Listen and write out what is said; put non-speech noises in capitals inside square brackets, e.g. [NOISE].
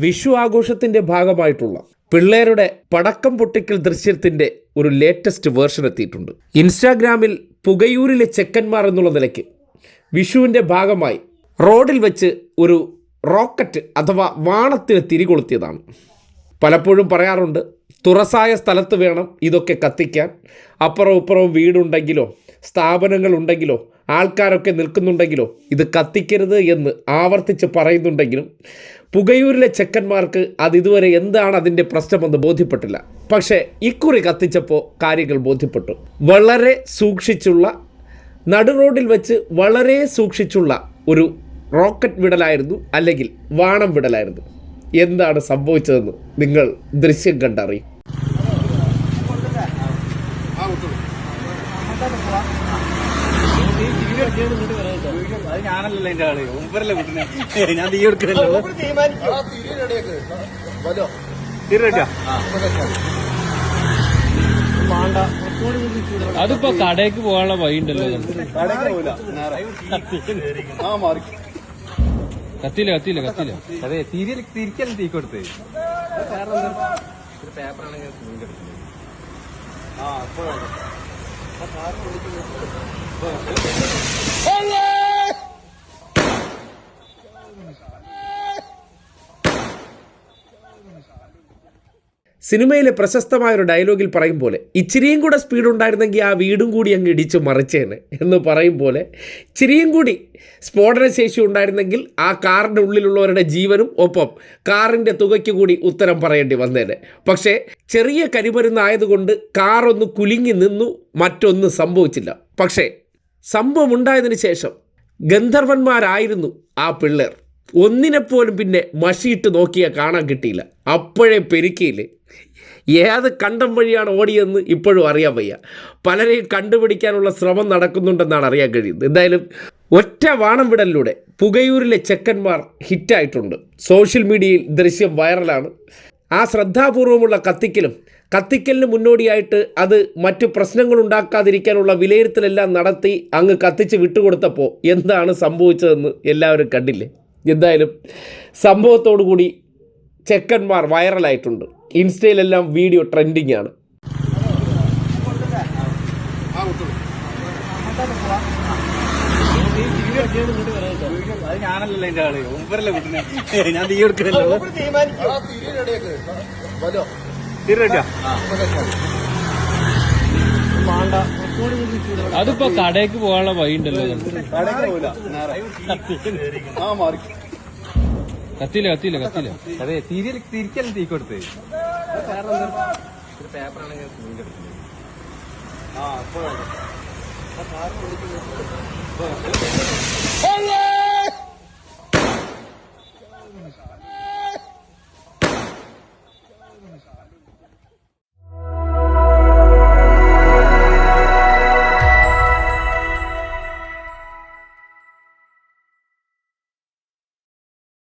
വിഷു ആഘോഷത്തിന്റെ ഭാഗമായിട്ടുള്ള പിള്ളേരുടെ പടക്കം പൊട്ടിക്കൽ ദൃശ്യത്തിന്റെ ഒരു ലേറ്റസ്റ്റ് വേർഷൻ എത്തിയിട്ടുണ്ട്. ഇൻസ്റ്റാഗ്രാമിൽ പുകയൂരിലെ ചെക്കന്മാർ എന്നുള്ള നിലയ്ക്ക് വിഷുവിന്റെ ഭാഗമായി റോഡിൽ വെച്ച് ഒരു റോക്കറ്റ് അഥവാ വാണത്തിന് തിരികൊളുത്തിയതാണ്. പലപ്പോഴും പറയാറുണ്ട് തുറസായ സ്ഥലത്ത് വേണം ഇതൊക്കെ കത്തിക്കാൻ. അപ്പുറവും ഇപ്പുറവും വീടുണ്ടെങ്കിലോ സ്ഥാപനങ്ങൾ ഉണ്ടെങ്കിലോ ആൾക്കാരൊക്കെ നിൽക്കുന്നുണ്ടെങ്കിലോ ഇത് കത്തിക്കരുത് എന്ന് ആവർത്തിച്ച് പറയുന്നുണ്ടെങ്കിലും പുകയൂരിലെ ചെക്കന്മാർക്ക് അത് ഇതുവരെ എന്താണ് അതിന്റെ പ്രശ്നമെന്ന് ബോധ്യപ്പെട്ടില്ല. പക്ഷേ ഇക്കുറി കത്തിച്ചപ്പോൾ കാര്യങ്ങൾ ബോധ്യപ്പെട്ടു. വളരെ സൂക്ഷിച്ചുള്ള നടു റോഡിൽ വെച്ച് വളരെ സൂക്ഷിച്ചുള്ള ഒരു റോക്കറ്റ് വിടലായിരുന്നു അല്ലെങ്കിൽ വാണം വിടലായിരുന്നു. എന്താണ് സംഭവിച്ചതെന്ന് നിങ്ങൾ ദൃശ്യം കണ്ടറിയും. അത് ഞാനല്ലല്ലോ എന്റെ ആൾ. ഒമ്പരല്ലേ വിട്ടുന്നത് [LAUGHS] ഞാൻ തീ എടുക്കല്ലോ. അതിപ്പോ കടയ്ക്ക് പോകാനുള്ള വഴി ഉണ്ടല്ലോ. ആ മാറി. കത്തില്ല കത്തില്ല കത്തില്ല അതെ തിരി തിരിക്കല്ല തീ കൊടുത്ത്? ആ Allah! സിനിമയിലെ പ്രശസ്തമായ ഒരു ഡയലോഗിൽ പറയും പോലെ ഇച്ചിരിയും കൂടെ സ്പീഡ് ഉണ്ടായിരുന്നെങ്കിൽ ആ വീടും കൂടി അങ്ങ് ഇടിച്ച് മറിച്ചേനെ എന്ന് പറയും പോലെ ഇച്ചിരിയും കൂടി സ്ഫോടനശേഷി ഉണ്ടായിരുന്നെങ്കിൽ ആ കാറിന്റെ ഉള്ളിലുള്ളവരുടെ ജീവനും ഒപ്പം കാറിന്റെ തുകയ്ക്ക് കൂടി ഉത്തരം പറയേണ്ടി വന്നേനെ. പക്ഷേ ചെറിയ കരിമരുന്നായതുകൊണ്ട് കാറൊന്ന് കുലുങ്ങി നിന്നു മറ്റൊന്നും സംഭവിച്ചില്ല. പക്ഷേ സംഭവം ഉണ്ടായതിനു ശേഷം ഗന്ധർവന്മാരായിരുന്നു ആ പിള്ളേർ. ഒന്നിനെപ്പോലും പിന്നെ മഷിയിട്ട് നോക്കിയാൽ കാണാൻ കിട്ടിയില്ല. അപ്പോഴേ പെരുക്കിയില്ലേ ഏത് കണ്ടം വഴിയാണ് ഓടിയെന്ന് ഇപ്പോഴും അറിയാൻ വയ്യ. പലരെയും കണ്ടുപിടിക്കാനുള്ള ശ്രമം നടക്കുന്നുണ്ടെന്നാണ് അറിയാൻ കഴിയുന്നത്. എന്തായാലും ഒറ്റ വാണം വിടലിലൂടെ പുകയൂരിലെ ചെക്കന്മാർ ഹിറ്റായിട്ടുണ്ട്. സോഷ്യൽ മീഡിയയിൽ ദൃശ്യം വൈറലാണ്. ആ ശ്രദ്ധാപൂർവമുള്ള കത്തിക്കലും കത്തിക്കലിന് മുന്നോടിയായിട്ട് അത് മറ്റു പ്രശ്നങ്ങൾ ഉണ്ടാക്കാതിരിക്കാനുള്ള വിലയിരുത്തലെല്ലാം നടത്തി അങ്ങ് കത്തിച്ച് വിട്ടുകൊടുത്തപ്പോൾ എന്താണ് സംഭവിച്ചതെന്ന് എല്ലാവരും കണ്ടില്ലേ? എന്തായാലും സംഭവത്തോടു കൂടി ചെക്കന്മാർ വൈറലായിട്ടുണ്ട്. ഇൻസ്റ്റയിലെല്ലാം വീഡിയോ ട്രെൻഡിങ് ആണ് ഞാനല്ലല്ലോ ഞാൻ തീ എടുക്കണല്ലോ തീർച്ചയാ അതിപ്പോ കടയ്ക്ക് പോകാനുള്ള വഴിയുണ്ടല്ലോ. കത്തില്ല കത്തില്ല കത്തില്ല അതെ തിരിക്കല്ല തീ കൊടുത്ത്? പേപ്പറാണെങ്കിൽ ആ